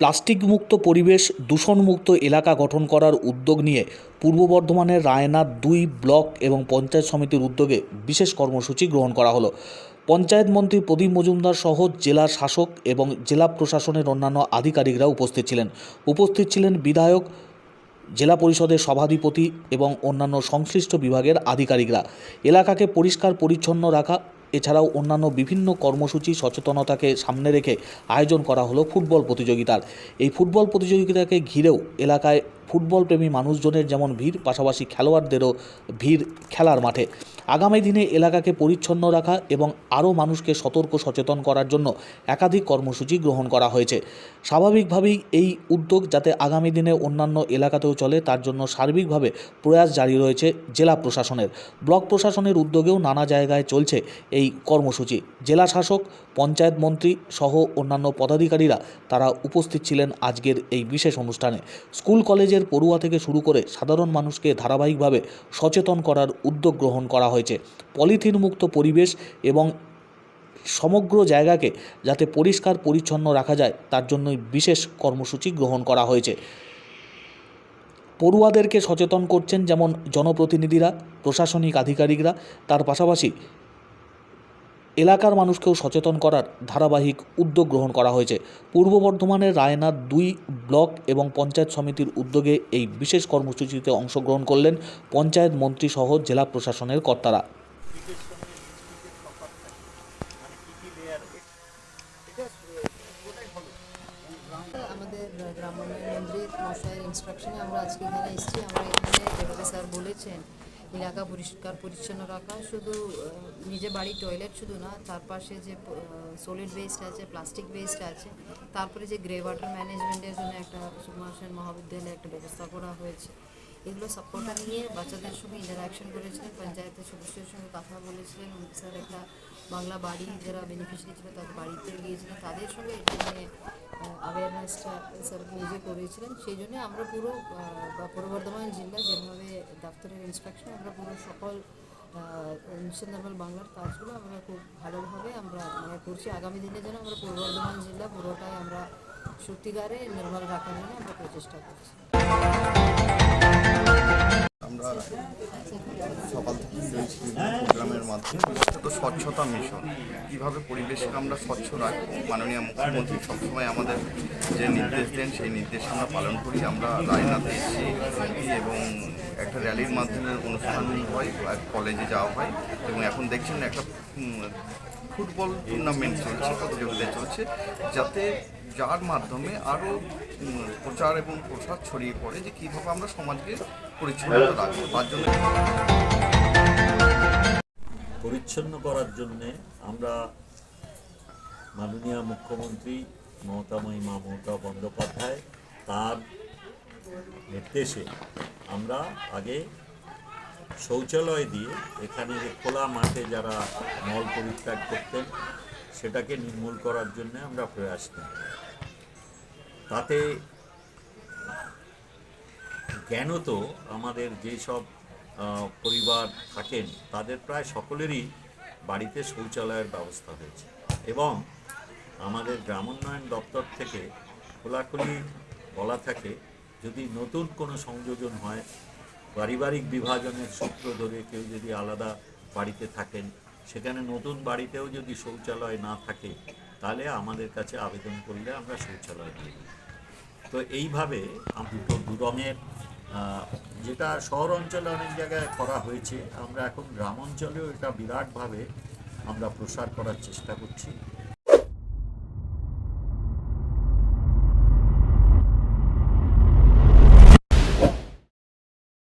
Plastic মুক্ত পরিবেশ, দূষণমুক্ত এলাকা গঠন করার উদ্যোগ নিয়ে পূর্ব বর্ধমানের রায়নার দুই ব্লক এবং পঞ্চায়েত সমিতির উদ্যোগে বিশেষ কর্মসূচি গ্রহণ করা হলো। পঞ্চায়েত মন্ত্রী প্রদীপ মজুমদার সহ জেলা শাসক এবং জেলা প্রশাসনের অন্যান্য আধিকারিকরা উপস্থিত ছিলেন। উপস্থিত ছিলেন বিধায়ক, জেলা পরিষদের সভাধিপতি এবং অন্যান্য সংশ্লিষ্ট বিভাগের আধিকারিকরা। এলাকাকে পরিষ্কার পরিচ্ছন্ন রাখা এছাড়াও অন্যান্য বিভিন্ন কর্মসূচি সচেতনতাকে সামনে রেখে আয়োজন করা হলো ফুটবল প্রতিযোগিতার। এই ফুটবল প্রতিযোগিতাকে ঘিরেও এলাকায় ফুটবল প্রেমী মানুষজনের যেমন ভিড়, পাশাপাশি খেলোয়াড়দেরও ভিড় খেলার মাঠে। আগামী দিনে এলাকাকে পরিচ্ছন্ন রাখা এবং আরও মানুষকে সতর্ক সচেতন করার জন্য একাধিক কর্মসূচি গ্রহণ করা হয়েছে। স্বাভাবিকভাবেই এই উদ্যোগ যাতে আগামী দিনে অন্যান্য এলাকাতেও চলে, তার জন্য সার্বিকভাবে প্রয়াস জারি রয়েছে জেলা প্রশাসনের। ব্লক প্রশাসনের উদ্যোগেও নানা জায়গায় চলছে এই কর্মসূচি। জেলা শাসক, পঞ্চায়েত মন্ত্রী সহ অন্যান্য পদাধিকারীরা তারা উপস্থিত ছিলেন আজকের এই বিশেষ অনুষ্ঠানে। স্কুল কলেজের পড়ুয়া থেকে শুরু করে সাধারণ মানুষকে ধারাবাহিকভাবে সচেতন করার উদ্যোগ গ্রহণ করা হয়েছে। পলিথিন মুক্ত পরিবেশ এবং সমগ্র জায়গাকে যাতে পরিষ্কার পরিচ্ছন্ন রাখা যায়, তার জন্যই বিশেষ কর্মসূচি গ্রহণ করা হয়েছে। পড়ুয়াদেরকে সচেতন করছেন যেমন জনপ্রতিনিধিরা, প্রশাসনিক আধিকারিকরা, তার পাশাপাশি এলাকার মানুষকেও সচেতন করার ধারাবাহিক উদ্যোগ গ্রহণ করা হয়েছে। পূর্ব বর্ধমানের রায়নার দুই ব্লক এবং পঞ্চায়েত সমিতির উদ্যোগে এই বিশেষ কর্মসূচিতে অংশগ্রহণ করলেন পঞ্চায়েত মন্ত্রী সহ জেলা প্রশাসনের কর্তারা। আমরা আজকে এখানে এসেছি। আমরা এখানে যেভাবে স্যার বলেছেন এলাকা পরিষ্কার, পরিচ্ছন্ন রাখা, শুধু নিজে বাড়ির টয়লেট শুধু না, তার পাশে যে সলিড ওয়েস্ট আছে প্লাস্টিক ওয়েস্ট আছে, তারপরে যে গ্রে ওয়াটার ম্যানেজমেন্টের জন্য একটা সুকুমার মহাবিদ্যালয়ে একটা ব্যবস্থা করা হয়েছে। এগুলো সাপোর্টার নিয়ে বাচ্চাদের সঙ্গে ইন্টারাকশন করেছিলেন, পঞ্চায়েতের সদস্যের সঙ্গে কথা বলেছিলেন স্যার একটা বাংলা বাড়ি যারা বেনিফিশিয়ারি ছিল তাদের বাড়িতে গিয়েছিলেন তাদের সঙ্গে এটা নিয়ে অ্যাওয়ারনেসটা স্যার নিজে করেছিলেন সেই জন্য আমরা পুরো পূর্ব বর্ধমান জেলা যেভাবে দপ্তরের ইনস্ট্রাকশন আমরা পুরো সকল মিশন নর্মাল বাংলার কাজগুলো আমরা খুব ভালোভাবে আমরা মানে করছি। আগামী দিনে যেন আমরা পূর্ব বর্ধমান জেলা পুরোটাই আমরা সত্যিকারে নির্মল রাখার জন্য আমরা প্রচেষ্টা করছি। আমরা সকাল থেকে প্রোগ্রামের মাধ্যমে স্বচ্ছতা মিশন। কীভাবে পরিবেশকে আমরা স্বচ্ছ রাখব? মাননীয় মুখ্যমন্ত্রী সবসময় আমাদের যে নির্দেশ দেন, সেই নির্দেশ আমরা পালন করি। আমরা রায়নাতে এসেছি এবং একটা র্যালির মাধ্যমে অনুষ্ঠান হয় কলেজে যাওয়া হয় এবং এখন দেখছেন একটা ফুটবল টুর্নামেন্ট চলছে, প্রতিযোগিতা চলছে, যাতে যার মাধ্যমে আরও প্রচার এবং প্রসার ছড়িয়ে পড়ে যে কীভাবে আমরা সমাজকে পরিচ্ছন্ন রাখব, তার জন্য। পরিচ্ছন্ন করার জন্যে আমরা মাননীয় মুখ্যমন্ত্রী মমতাময়ী মা মমতা বন্দ্যোপাধ্যায় তার নির্দেশে আমরা আগে শৌচালয় দিয়ে এখানে যে খোলা মাঠে যারা মল পরিত্যাগ করতেন সেটাকে নির্মূল করার জন্য আমরা প্রয়াস নিই তাতে জ্ঞানত আমাদের যেসব পরিবার থাকেন তাদের প্রায় সকলেরই বাড়িতে শৌচালয়ের ব্যবস্থা হয়েছে। এবং আমাদের গ্রামোন্নয়ন দপ্তর থেকে খোলাখুলি বলা থাকে যদি নতুন কোনো সংযোজন হয় পারিবারিক বিভাজনের সূত্র ধরে কেউ যদি আলাদা বাড়িতে থাকেন সেখানে নতুন বাড়িতেও যদি শৌচালয় না থাকে তাহলে আমাদের কাছে আবেদন করলে আমরা শৌচালয় দিয়ে দিই। তো এইভাবে দুটো দু রঙের আহ, যেটা শহর অঞ্চলে অনেক জায়গায় করা হয়েছে, আমরা এখন গ্রাম অঞ্চলেও এটা বিরাটভাবে আমরা প্রসার করার চেষ্টা করছি।